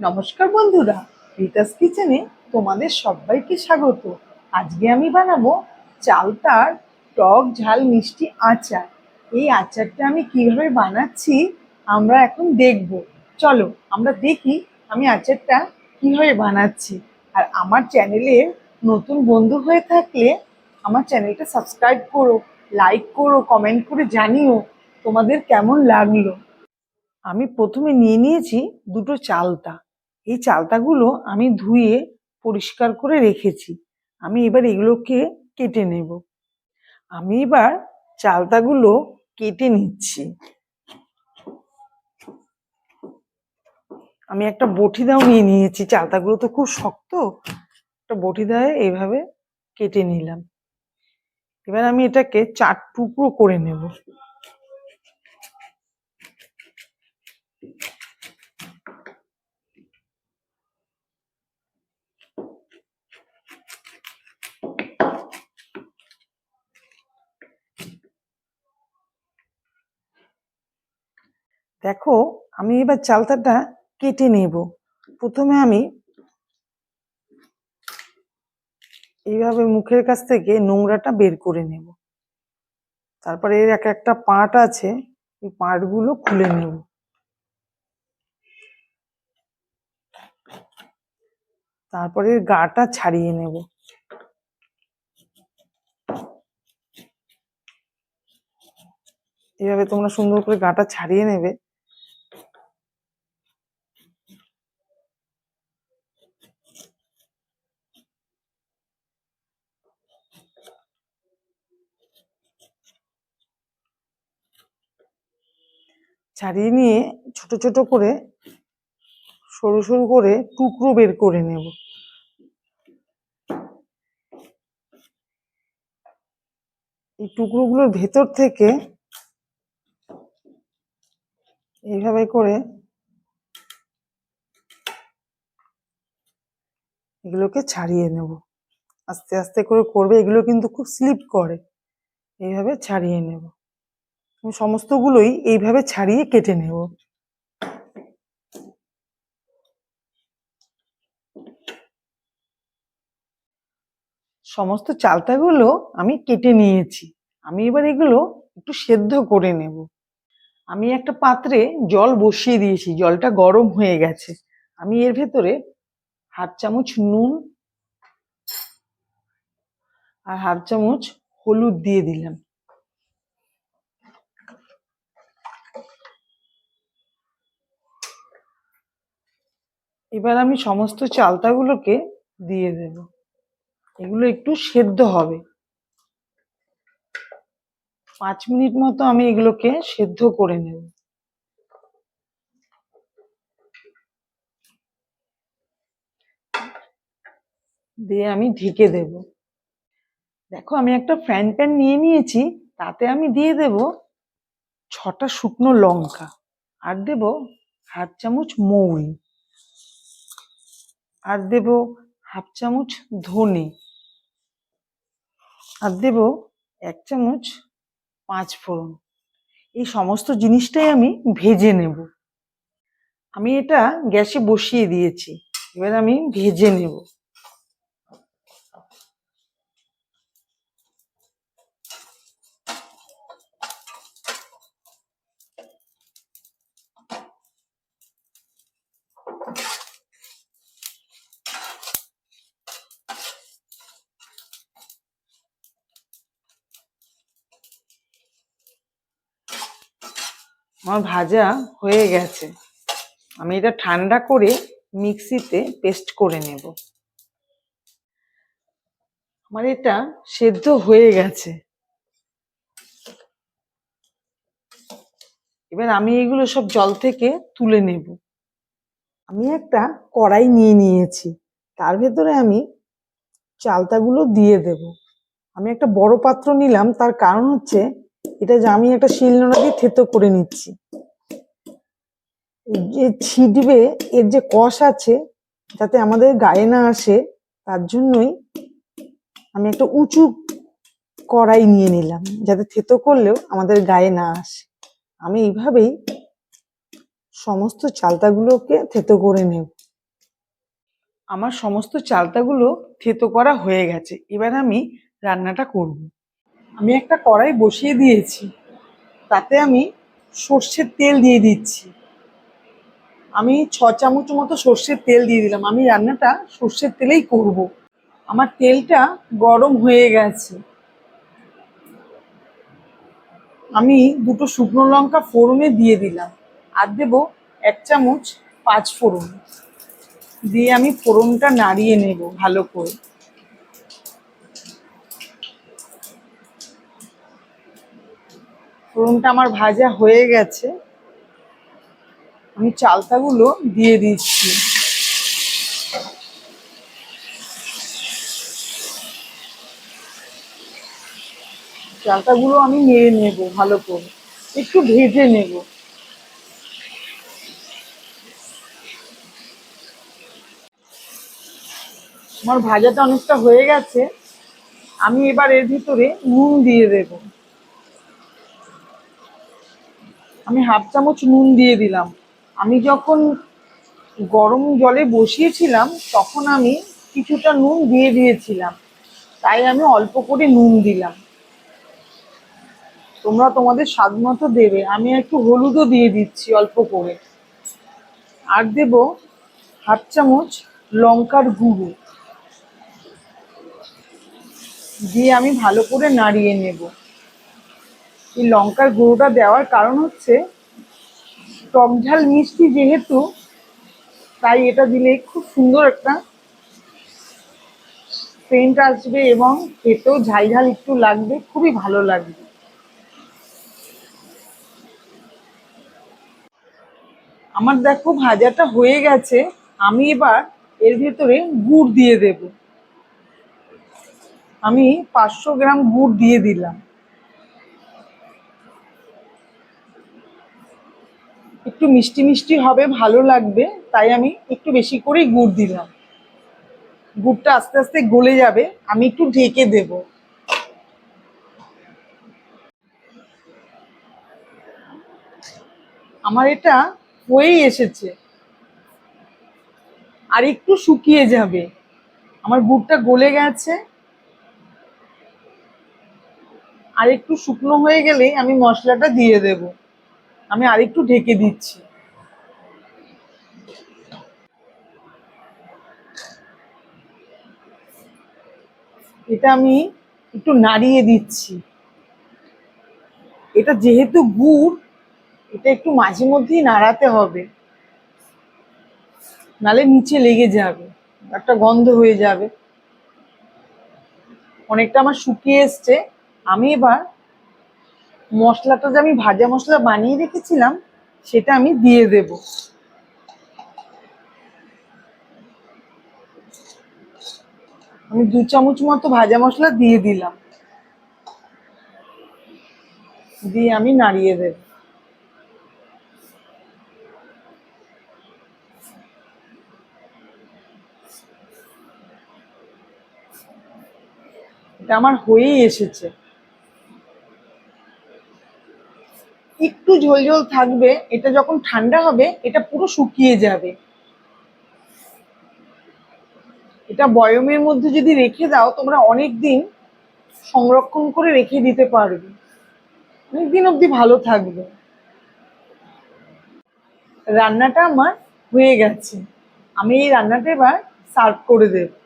নমস্কার বন্ধুরা, রিতাস কিচেনে তোমাদের সবাইকে স্বাগত। আজকে আমি বানাবো চালতার টক ঝাল মিষ্টি আচার। এই আচারটা আমি কীভাবে বানাচ্ছি আমরা এখন দেখব। চলো, আমরা দেখি আমি আচারটা কীভাবে বানাচ্ছি। আর আমার চ্যানেলের নতুন বন্ধু হয়ে থাকলে আমার চ্যানেলটা সাবস্ক্রাইব করো, লাইক করো, কমেন্ট করে জানিও তোমাদের কেমন লাগল। আমি প্রথমে নিয়ে নিয়েছি দুটো চালতা। এই চালতাগুলো আমি ধুয়ে পরিষ্কার করে রেখেছি। আমি এবার এগুলোকে কেটে নেব। আমি এবার চালতাগুলো কেটে নিচ্ছি। আমি একটা বটি দাও নিয়ে নিয়েছি। চালতাগুলো তো খুব শক্ত। একটা বটি দায়ে এইভাবে কেটে নিলাম। এবার আমি এটাকে চার টুকরো করে নেব। দেখো, আমি এবার চালতাটা কেটে নেব। প্রথমে আমি এইভাবে মুখের কাছ থেকে নোংরাটা বের করে নেব। তারপরে এর এক একটা পাট আছে, এই পার্টগুলো খুলে নেব। তারপরে গাটা ছাড়িয়ে নেব। এইভাবে তোমরা সুন্দর করে গাটা ছাড়িয়ে নেবে। ছাড়িয়ে নিয়ে ছোট ছোট করে সরু সরু করে টুকরো বের করে নেব। এই টুকরোগুলোর ভেতর থেকে এইভাবে করে এগুলোকে ছাড়িয়ে নেব। আস্তে আস্তে করে করবে, এগুলো কিন্তু খুব স্লিপ করে। এইভাবে ছাড়িয়ে নেব। সমস্তগুলোই এইভাবে ছাড়িয়ে কেটে নেব। সমস্ত চালতাগুলো আমি কেটে নিয়েছি। আমি এবার এগুলো একটু সেদ্ধ করে নেব। আমি একটা পাত্রে জল বসিয়ে দিয়েছি, জলটা গরম হয়ে গেছে। আমি এর ভেতরে হাফ চামচ নুন আর হাফ চামচ হলুদ দিয়ে দিলাম। এবার আমি সমস্ত চালতাগুলোকে দিয়ে দেব। এগুলো একটু সেদ্ধ হবে। পাঁচ মিনিট মতো আমি এগুলোকে সেদ্ধ করে নেব। দিয়ে আমি ঢেকে দেব। দেখো, আমি একটা ফ্যান প্যান নিয়ে নিয়েছি, তাতে আমি দিয়ে দেব ছটা শুকনো লঙ্কা। আর দেব হাফ চামচ মৌরি। আর দেব হাফ চামচ ধনে। আর দেব এক চামচ পাঁচ ফোড়ন। এই সমস্ত জিনিসটাই আমি ভেজে নেব। আমি এটা গ্যাসে বসিয়ে দিয়েছি। এবার আমি ভেজে নেব। আমার ভাজা হয়ে গেছে। আমি এটা ঠান্ডা করে মিক্সিতে পেস্ট করে নেব। আমার এটা সেদ্ধ হয়ে গেছে। এবার আমি এগুলো সব জল থেকে তুলে নেব। আমি একটা কড়াই নিয়ে নিয়েছি। তার ভেতরে আমি চালতাগুলো দিয়ে দেব। আমি একটা বড় পাত্র নিলাম, তার কারণ হচ্ছে এটা যে আমি একটা শিলনোড়া দিয়ে থেতো করে নিচ্ছি। যে ছিটবে, এর যে কষ আছে, যাতে আমাদের গায়ে না আসে, তার জন্যই আমি একটা উঁচু কড়াই নিয়ে নিলাম, যাতে থেতো করলেও আমাদের গায়ে না আসে। আমি এইভাবেই সমস্ত চালতাগুলোকে থেতো করে নেব। আমার সমস্ত চালতাগুলো থেতো করা হয়ে গেছে, এবার আমি রান্নাটা করব। আমি একটা কড়াই বসিয়ে দিয়েছি। তাতে আমি সর্ষের তেল দিয়ে দিচ্ছি। আমি ছ চামচ মতো সর্ষের তেল দিয়ে দিলাম। আমি রান্নাটা সর্ষের তেলেই করব। আমার তেলটা গরম হয়ে গেছে। আমি দুটো শুকনো লঙ্কা ফোড়নে দিয়ে দিলাম। আর দেব এক চামচ পাঁচ ফোড়ন। দিয়ে আমি ফোড়নটা নাড়িয়ে নেব ভালো করে। ফোড়নটা আমার ভাজা হয়ে গেছে। আমি চালতাগুলো দিয়ে দিচ্ছি। চালতাগুলো আমি নেড়ে নেব ভালো করে। একটু ভেজে নেব। আমার ভাজাটা অনেকটা হয়ে গেছে। আমি এবার এর ভিতরে নুন দিয়ে দেব। আমি হাফ চামচ নুন দিয়ে দিলাম। আমি যখন গরম জলে বসিয়েছিলাম, তখন আমি কিছুটা নুন দিয়ে দিয়েছিলাম। তাই আমি অল্প করে নুন দিলাম। তোমরা তোমাদের স্বাদ মতো দেবে। আমি একটু হলুদও দিয়ে দিচ্ছি অল্প করে। আর দেব হাফ চামচ লঙ্কার গুঁড়ো। দিয়ে আমি ভালো করে নাড়িয়ে নেব। এই লঙ্কার গুঁড়োটা দেওয়ার কারণ হচ্ছে, টক ঝাল মিষ্টি যেহেতু, তাই এটা দিলে খুব সুন্দর একটা সেন্ট আসবে এবং খেতেও ঝাল ঝাল একটু লাগবে, খুবই ভালো লাগবে। আমার দেখো ভাজাটা হয়ে গেছে, আমি এবার এর ভেতরে গুড় দিয়ে দেব। আমি পাঁচশো গ্রাম গুড় দিয়ে দিলাম। একটু মিষ্টি মিষ্টি হবে, ভালো লাগবে, তাই আমি একটু বেশি করেই গুড় দিলাম। গুড়টা আস্তে আস্তে গলে যাবে, আমি একটু ঢেকে দেব। আমার এটা হয়েই এসেছে। আর একটু শুকিয়ে যাবে। আমার গুড়টা গলে গেছে। আর একটু শুকনো হয়ে গেলেই আমি মশলাটা দিয়ে দেব। আমি আরেকটু ঢেকে দিচ্ছি। এটা আমি একটু নাড়িয়ে দিচ্ছি। এটা যেহেতু গুড়, এটা একটু মাঝে মধ্যেই নাড়াতে হবে। নালে নিচে লেগে যাবে, একটা গন্ধ হয়ে যাবে। অনেকটা আমার শুকিয়ে এসছে। আমি এবার মশলাটা যে আমি ভাজা মশলা বানিয়ে রেখেছিলাম, সেটা আমি দিয়ে দেব। আমি দু চামচ মতো ভাজা মশলা দিয়ে দিলাম। দিয়ে আমি নাড়িয়ে দেব। এটা আমার হয়েই এসেছে। একটু ঝোল ঝোল থাকবে, এটা যখন ঠান্ডা হবে, এটা পুরো শুকিয়ে যাবে। এটা বয়মের মধ্যে যদি রেখে দাও, তোমরা অনেক দিন সংরক্ষণ করে রেখে দিতে পারবে। অনেক দিন অবধি ভালো থাকবে। রান্নাটা আমার হয়ে গেছে। আমি এই রান্নাটা এবার সার্ভ করে দেবো।